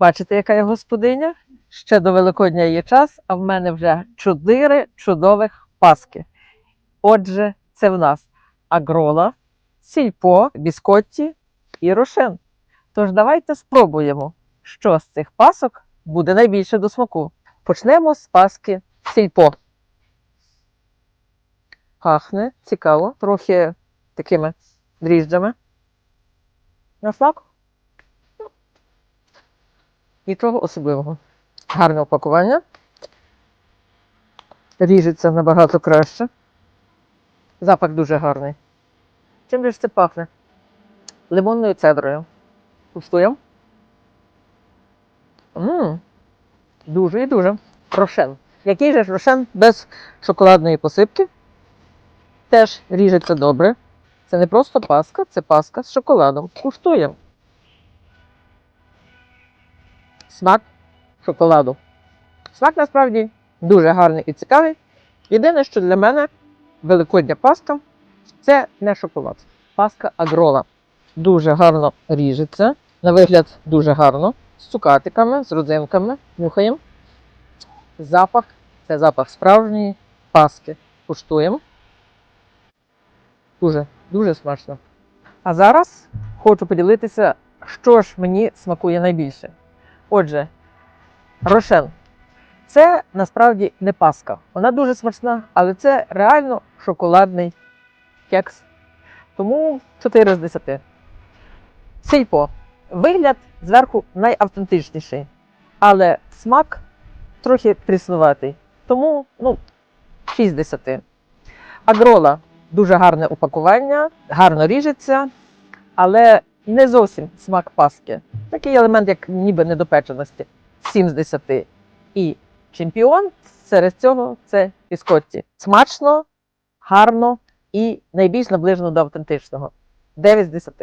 Бачите, яка я господиня? Ще до Великодня є час, а в мене вже чотири чудових паски. Отже, це в нас агрола, сільпо, біскотті і рошен. Тож давайте спробуємо, що з цих пасок буде найбільше до смаку. Почнемо з паски сільпо. Пахне цікаво, трохи такими дріжджами. На смак? Нічого особливого. Гарне упакування. Ріжеться набагато краще. Запах дуже гарний. Чим же ж це пахне? Лимонною цедрою. Куштуємо. Мм, дуже і дуже. Рошен. Який же рошен без шоколадної посипки? Теж ріжеться добре. Це не просто паска, це паска з шоколадом. Куштуємо. Смак шоколаду. Смак насправді дуже гарний і цікавий. Єдине, що для мене великодня паска це не шоколад. Паска агрола. Дуже гарно ріжеться. На вигляд дуже гарно. З цукатиками, з родзинками. Нюхаємо. Запах це запах справжньої паски. Куштуємо. Дуже, дуже смачно. А зараз хочу поділитися, що ж мені смакує найбільше. Отже, рошен. Це насправді не паска. Вона дуже смачна, але це реально шоколадний кекс. Тому 4 з 10. Сільпо. Вигляд зверху найавтентичніший, але смак трохи тріснуватий. Тому ну, 6 з 10. Агрола дуже гарне упакування, гарно ріжеться, але не зовсім смак паски. Такий елемент, як ніби недопеченості. 7 з 10. І чемпіон серед цього це піскотті. Смачно, гарно і найбільш наближено до автентичного. 9 з 10.